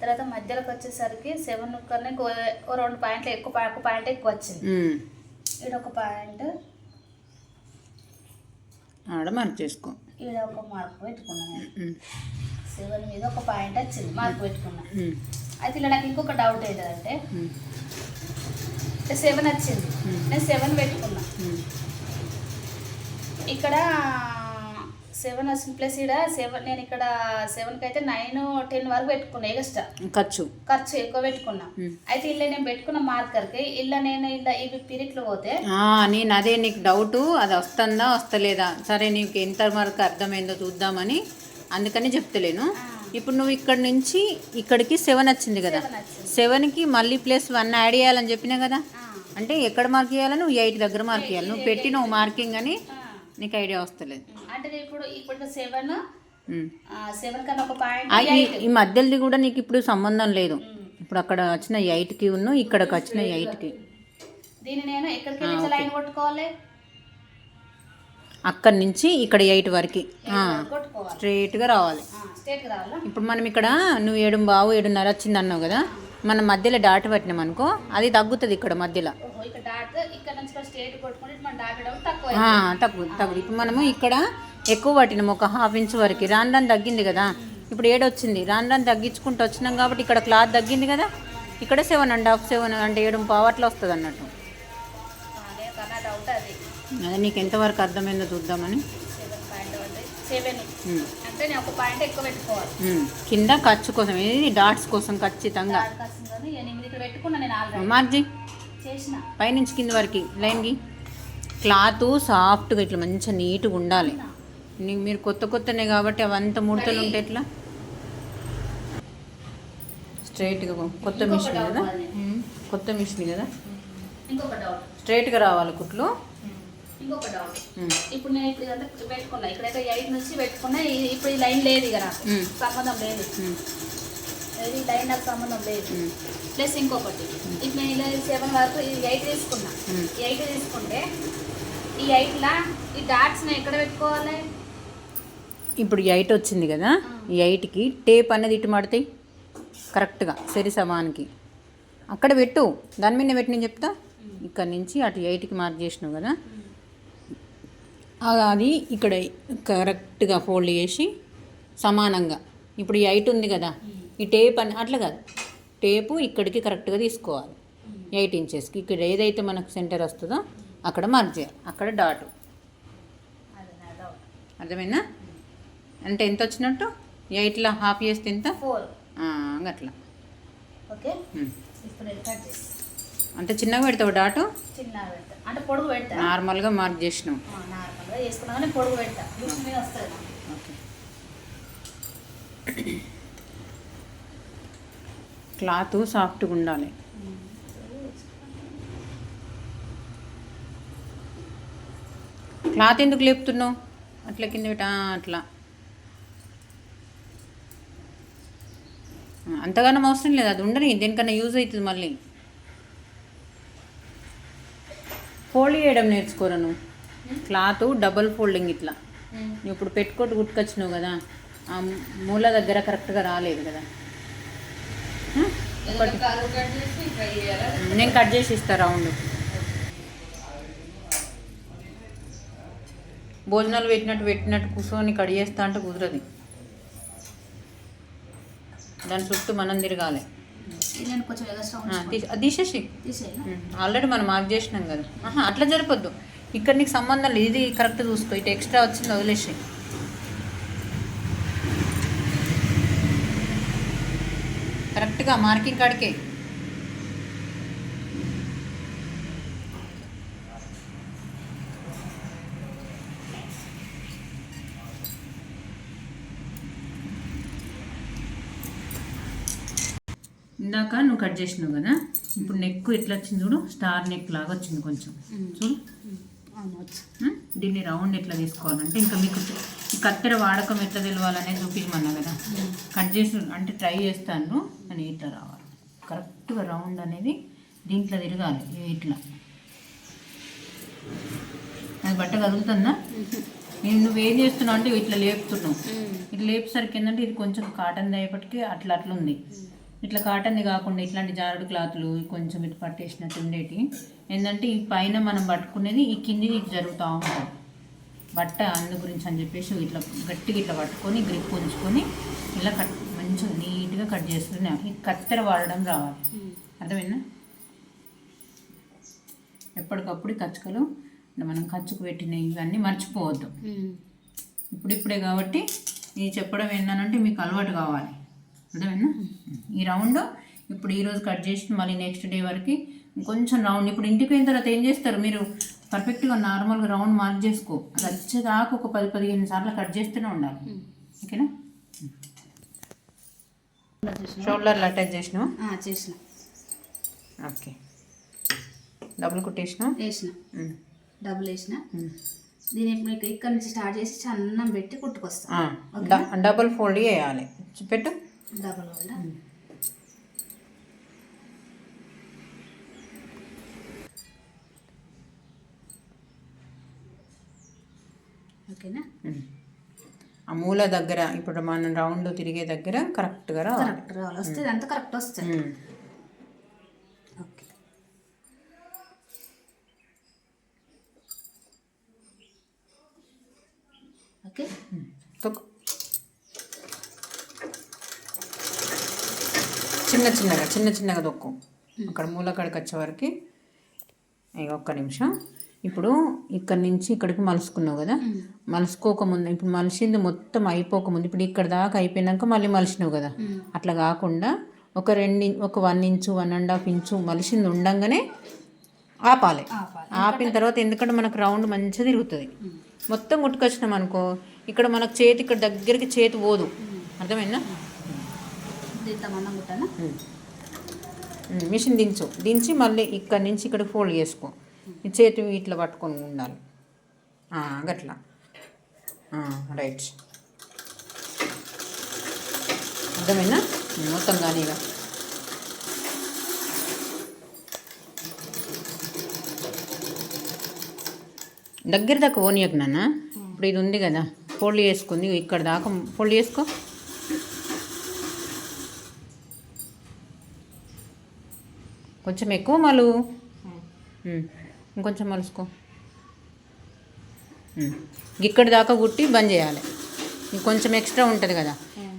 తర్వాత మధ్యలోకి వచ్చేసరికి సెవెన్ కన్నా ఓ రెండు పాయింట్లు ఎక్కువ ఒక పాయింట్ ఎక్కువ వచ్చింది. ఈడ ఒక పాయింట్ ఆడ మార్క్ చేసుకో ఈడ ఒక మార్క్ పెట్టుకున్నాను. సెవెన్ మీద ఒక పాయింట్ వచ్చింది మార్క్ పెట్టుకున్నా ఉమ్. అయితే ఇలా నాకు ఇంకొక డౌట్ ఏంటంటే. సెవెన్ వచ్చింది. నేను సెవెన్ పెట్టుకున్నా. ఇక్కడ సెవెన్ వచ్చింది ప్లస్ ఇక్కడ సెవెన్ నేను ఇక్కడ సెవెన్కి అయితే నైన్ టెన్ వరకు పెట్టుకున్నా ఎక్స్ట్రా ఖర్చు. ఖర్చు ఎక్కువ పెట్టుకున్నా. అయితే ఇల్లు నేను పెట్టుకున్న మార్కర్కి ఇల్లు నేను ఇలా ఇవి పిరిట్లు పోతే నేను అదే నీకు డౌట్ అది వస్తుందా వస్తలేదా? సరే నీకు ఎంత వరకు అర్థమైందో చూద్దామని అందుకని చెప్తలేను. ఇప్పుడు నువ్వు ఇక్కడ నుంచి ఇక్కడికి సెవెన్ వచ్చింది కదా. సెవెన్కి మళ్ళీ ప్లస్ వన్ యాడ్ చేయాలని చెప్పినా కదా? అంటే ఎక్కడ మార్క్ చేయాలి నువ్వు ఎయిట్ దగ్గర మార్క్ చేయాలి. నువ్వు పెట్టి నువ్వు మార్కింగ్ అని. నీకు ఐడియా వస్తలేదు. అంటే ఇప్పుడు ఇప్పుడు సెవెన్. సెవెన్ కన్నా ఒక పాయింట్ ఈ మధ్యలోది కూడా నీకు ఇప్పుడు సంబంధం లేదు. ఇప్పుడు అక్కడ వచ్చిన ఎయిట్కి ఉన్ను ఇక్కడికి వచ్చిన ఎయిట్కి దీన్ని నేను ఎక్కడికి లైన్ కొట్టుకోవాలి? అక్కడి నుంచి ఇక్కడ ఎయిట్ వరకు. స్ట్రైట్గా రావాలా. ఇప్పుడు మనం ఇక్కడ నువ్వు ఏడు బావు ఏడున్నర వచ్చింది అన్నావు కదా మనం మధ్యలో డాట్ పెట్టినాం అనుకో అది తగ్గుతుంది ఇక్కడ మధ్యలో. ఇక్కడ నుంచి స్టేట్ కొట్టుకుంటే మన డౌన్ తక్కువ ఇప్పుడు మనము ఇక్కడ ఎక్కువ పట్టినాం ఒక హాఫ్ ఇంచ్ వరకు. రాను రాను తగ్గింది కదా. ఇప్పుడు ఏడు వచ్చింది. రాను రాను తగ్గించుకుంటూ వచ్చినాం కాబట్టి ఇక్కడ క్లాత్ తగ్గింది కదా. ఇక్కడ సెవెన్ అండ్ హాఫ్ సెవెన్ అంటే ఏడు పావట్లో వస్తుంది అన్నట్టు. అదే నీకు ఎంతవరకు అర్థమైందో చూద్దామని. కింద ఖర్చు కోసం ఇది డాట్స్ కోసం ఖచ్చితంగా. మార్జీ. పైనుంచి కింద వరకు. లైన్కి క్లాత్ సాఫ్ట్గా ఇట్లా మంచిగా నీట్గా ఉండాలి. నీకు మీరు కొత్త కొత్తనే కాబట్టి అవంతా ముడతలు ఉంటే ఎట్లా? స్ట్రైట్గా కొత్త మిషన్ కదా? కొత్త మిషన్ కదా? స్ట్రైట్గా రావాలి కుట్లు. ఇంకొక డౌట్ ఉమ్, ఇప్పుడు నేను ఇప్పుడు ఇదంతా పెట్టుకున్నా. ఇక్కడైతే ఎయిట్ నుంచి పెట్టుకున్నా. ఇప్పుడు ఈ లైన్ లేదు ఇక నాకు. సంబంధం లేదు. ఈ లైన్ నాకు సంబంధం లేదు. ప్లస్ ఇంకొకటి ఇప్పుడు నేను ఇలా సెవెన్ వరకు ఈ ఎయిట్ తీసుకున్నా. ఎయిట్ తీసుకుంటే ఈ ఎయిట్లా ఈ డాట్స్ని ఎక్కడ పెట్టుకోవాలి? ఇప్పుడు ఎయిట్ వచ్చింది కదా ఈ ఎయిట్కి టేప్ అనేది ఇటు మడతాయి కరెక్ట్గా సరి సమానికి. అక్కడ పెట్టు దాని మీద పెట్టి నేను చెప్తా. ఇక్కడ నుంచి అటు ఎయిట్కి మార్క్ చేసినావు కదా. అది ఇక్కడ కరెక్ట్గా ఫోల్డ్ చేసి సమానంగా. ఇప్పుడు ఈ ఎయిట్ ఉంది కదా ఈ టేప్ అని అట్లా కాదు. టేపు ఇక్కడికి కరెక్ట్గా తీసుకోవాలి. ఎయిట్ ఇంచెస్కి. ఇక్కడ ఏదైతే మనకు సెంటర్ వస్తుందో అక్కడ మార్క్ చేయాలి. అక్కడ డాట్. అది నా డౌట్ అర్థమైందా? అంటే ఎంత వచ్చినట్టు? ఎయిట్లో హాఫ్ చేస్తే ఎంత? అట్లా ఓకే. అంత చిన్నగా పెడతావు డాటు? అంటే పొడుగు పెడతా. నార్మల్గా మార్క్ చేసినావు. నార్మల్గా పొడుగు పెడతా. ఓకే. క్లాత్ సాఫ్ట్గా ఉండాలి. క్లాత్ ఎందుకు లేపుతున్నావు? అట్లా కింద పెట్ట అట్లా. అంతగానం అవసరం లేదు అది ఉండని దేనికన్నా యూజ్ అవుతుంది మళ్ళీ. ఫోల్డ్ చేయడం నేర్చుకోరా నువ్వు? క్లాత్ డబల్ ఫోల్డింగ్ ఇట్లా. నువ్వు ఇప్పుడు పెట్టుకోటి గుట్టుకొచ్చినావు కదా ఆ మూల దగ్గర కరెక్ట్గా రాలేదు కదా? ఒకటి. నేను కట్ చేసి ఇస్తా రౌండ్. భోజనాలు పెట్టినట్టు పెట్టినట్టు కూర్చొని కట్ చేస్తా అంటే కుదరదు. దాని చుట్టూ మనం తిరగాలి. తీసేసి. ఆల్రెడీ మనం మార్క్ చేసినాం కదా. అట్లా జరపొద్దు. ఇక్కడ నీకు సంబంధం లేదు ఇది కరెక్ట్ చూసుకో. ఇటు ఎక్స్ట్రా వచ్చింది వదిలేసి కరెక్ట్గా మార్కింగ్ కాడికే. ఇందాక నువ్వు కట్ చేసినావు కదా? ఇప్పుడు నెక్ ఎట్లా వచ్చింది చూడు? స్టార్ నెక్ లాగా వచ్చింది కొంచెం. చూడు? దీన్ని రౌండ్ ఎట్లా తీసుకోవాలంటే ఇంకా మీకు ఈ కత్తెర వాడకం ఎట్లా తెలవాలనేది చూపించమన్నా కదా? కట్ చేసి అంటే ట్రై చేస్తాను అని ఇట్లా రావాలి. కరెక్ట్గా రౌండ్ అనేది దీంట్లో తిరగాలి ఇట్లా. అది బట్ట కదులుతుందా? నేను నువ్వేం చేస్తున్నావు అంటే ఇట్లా లేపుతున్నావు. ఇట్లా లేపేసరికి ఏంటంటే ఇది కొంచెం కాటన్ అయ్యేపటికి అట్లా అట్లా ఉంది ఇట్లా కాటన్ది కాకుండా ఇట్లాంటి జారుడు క్లాతులు కొంచెం ఇటు పట్టేసినట్టు ఉండేటి. ఏంటంటే ఈ పైన మనం పట్టుకునేది ఈ కింది ఇటు జరుగుతూ ఉంటుంది. బట్ట అందు గురించి అని చెప్పేసి ఇట్లా గట్టిగా ఇట్లా పట్టుకొని గ్రిప్ ఉంచుకొని ఇలా కట్ మంచిగా నీట్గా కట్ చేస్తున్నాం ఈ కత్తెర వాడడం రావాలి. అర్థమైందా? ఎప్పటికప్పుడు కచ్చుకలు మనం ఖర్చుకు పెట్టిన ఇవన్నీ మర్చిపోవద్దు. ఇప్పుడిప్పుడే కాబట్టి ఇది చెప్పడం ఏంటంటే మీకు అలవాటు కావాలి. అర్థమైందా? ఈ రౌండ్ ఇప్పుడు ఈరోజు కట్ చేసి మళ్ళీ నెక్స్ట్ డే వరకు కొంచెం రౌండ్. ఇప్పుడు ఇంటికి పోయిన తర్వాత ఏం చేస్తారు? మీరు పర్ఫెక్ట్గా నార్మల్గా రౌండ్ మార్క్ చేసుకో. అది వచ్చేదాకా ఒక పది పదిహేను సార్లు కట్ చేస్తూనే ఉండాలి. ఓకేనా? షోల్డర్లు అటాచ్ చేసినావు? చేసిన. ఓకే. డబుల్ కుట్టేసినావు? వేసిన. డబ్బులు వేసిన. దీని ఇక- ఇక్కడ నుంచి స్టార్ట్ చేసి చన్నం పెట్టి కుట్టుకొస్తాను డబుల్ ఫోల్డ్ చేయాలి పెట్టు. డబల్ వల్ల ఓకేనా ఉమ్. ఆ మూల దగ్గర ఇప్పుడు మనం రౌండ్ తిరిగే దగ్గర కరెక్ట్గా రావాలి కరెక్ట్ రావాలి వస్తే ఇదంతా కరెక్ట్ వస్తుంది ఉమ్. ఓకే ఓకే తొక్కు చిన్న చిన్నగా చిన్న చిన్నగా తొక్కు. అక్కడ మూల కాడికి వచ్చే వరకు ఇక ఒక్క నిమిషం. ఇప్పుడు ఇక్కడ నుంచి ఇక్కడికి మలుసుకున్నావు కదా? మలుసుకోకముందు ఇప్పుడు మలిసింది మొత్తం అయిపోకముందు ఇప్పుడు ఇక్కడ దాకా అయిపోయినాక మళ్ళీ మలిసినావు కదా? అట్లా కాకుండా ఒక రెండు ఒక one inch one and half inch మలిసింది ఉండంగానే ఆపాలి. ఆపాలి. ఆపిన తర్వాత ఎందుకంటే మనకు రౌండ్ మంచిగా తిరుగుతుంది. మొత్తం కుట్టుకొచ్చినాం అనుకో ఇక్కడ మనకు చేతి ఇక్కడ దగ్గరికి చేతి పోదు. అర్థమైందా? మిషన్ దించు. దించి మళ్ళీ ఇక్కడ నుంచి ఇక్కడ ఫోల్డ్ చేసుకో. ఈ చేతి ఇట్లా పట్టుకొని ఉండాలి. గట్లా. రైట్. అర్థమైందా? ఉమ్, మొత్తం కానీ ఇక. దగ్గర దాకా ఓనియకు నాన్న. ఇప్పుడు ఇది ఉంది కదా. ఫోల్డ్ చేసుకుంది. ఇక్కడ దాకా ఫోల్డ్ చేసుకో. కొంచెం ఎక్కువ మలు. ఇంకొంచెం మలుసుకో. ఇక్కడి దాకా కుట్టి బంద్ చేయాలి. ఇంకొంచెం ఎక్స్ట్రా ఉంటుంది కదా.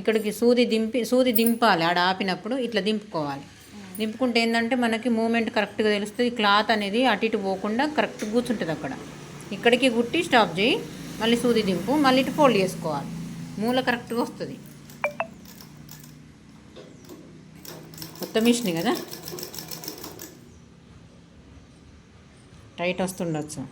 ఇక్కడికి సూది దింపి సూది దింపాలి. ఆడ ఆపినప్పుడు ఇట్లా దింపుకోవాలి. దింపుకుంటే ఏంటంటే మనకి మూమెంట్ కరెక్ట్గా తెలుస్తుంది. క్లాత్ అనేది అటు ఇటు పోకుండా కరెక్ట్ కూర్చుంటుంది అక్కడ. ఇక్కడికి కుట్టి స్టాప్ చేయి. మళ్ళీ సూది దింపు. మళ్ళీ ఇటు ఫోల్డ్ చేసుకోవాలి. మూల కరెక్ట్గా వస్తుంది. కొత్త మిషన్ కదా. టైట్ వస్తుండొచ్చు.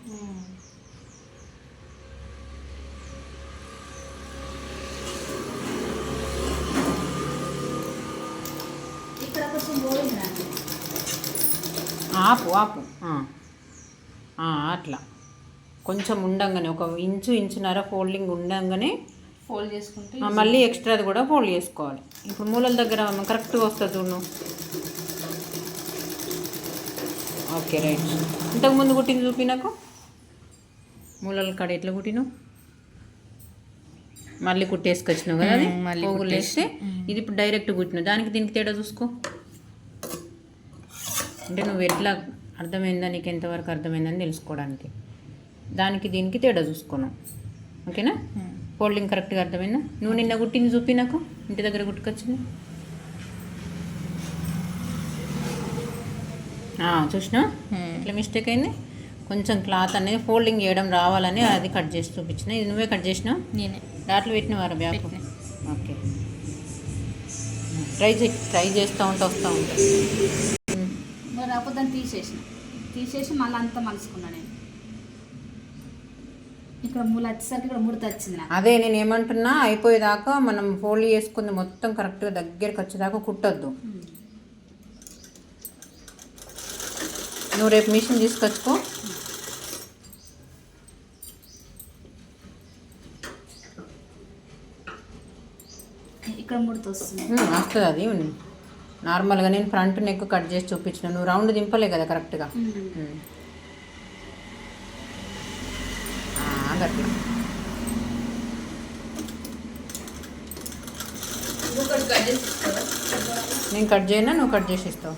ఆపు ఆపు. అట్లా. కొంచెం ఉండంగానే ఒక ఇంచు ఇంచున్నర ఫోల్డింగ్ ఉండంగానే ఫోల్డ్ చేసుకుంటే మళ్ళీ ఎక్స్ట్రాది కూడా ఫోల్డ్ చేసుకోవాలి. ఇప్పుడు మూలల దగ్గర కరెక్ట్గా వస్తుంది చూడు ఓకే రైట్. ఇంతకుముందు కుట్టింది చూపి నాకు. మూలల కాడ ఎట్లా కుట్టినావు మళ్ళీ కుట్టేసుకొచ్చినావు కదా అది? పోగులు వేస్తే ఇది ఇప్పుడు డైరెక్ట్ కుట్టినావు. దానికి దీనికి తేడా చూసుకో. అంటే నువ్వు ఎట్లా అర్థమైందా? నీకు ఎంతవరకు అర్థమైందని తెలుసుకోవడానికి. దానికి దీనికి తేడా చూసుకున్నావు ఓకేనా? ఫోల్డింగ్ కరెక్ట్గా అర్థమైందా? నువ్వు నిన్న కుట్టింది చూపి నాకు. ఇంటి దగ్గర కుట్టుకొచ్చింది. చూసినా? ఇట్లా మిస్టేక్ అయింది? కొంచెం క్లాత్ అనేది ఫోల్డింగ్ చేయడం రావాలని అది కట్ చేసి చూపించిన. ఇది నువ్వే కట్ చేసినావు నేనే. దాంట్లో పెట్టినవారా బ్యాగ్ ఓకే. ట్రై చే ట్రై చేస్తూ ఉంటా వస్తూ ఉంటా. మరి రాకపోతే దాన్ని తీసేసిన. తీసేసి మళ్ళీ అంతా మలుసుకున్నా నేను. ఇక్కడ మూల వచ్చేసరికి ఇక్కడ ముడత వచ్చింది అదే నేను ఏమంటున్నా అయిపోయేదాకా మనం ఫోల్డ్ చేసుకుంది మొత్తం కరెక్ట్గా దగ్గరికి వచ్చేదాకా కుట్టొద్దు. నువ్వు రేపు మిషన్ తీసుకొచ్చుకో. ఇక్కడ ముడత వస్తుంది. అది. నార్మల్గా నేను ఫ్రంట్ నెక్ కట్ చేసి చూపించిన. నువ్వు రౌండ్ దింపలే కదా కరెక్ట్గా. గట్లా నేను కట్ చేయనా? నువ్వు కట్ చేసి ఇస్తావు?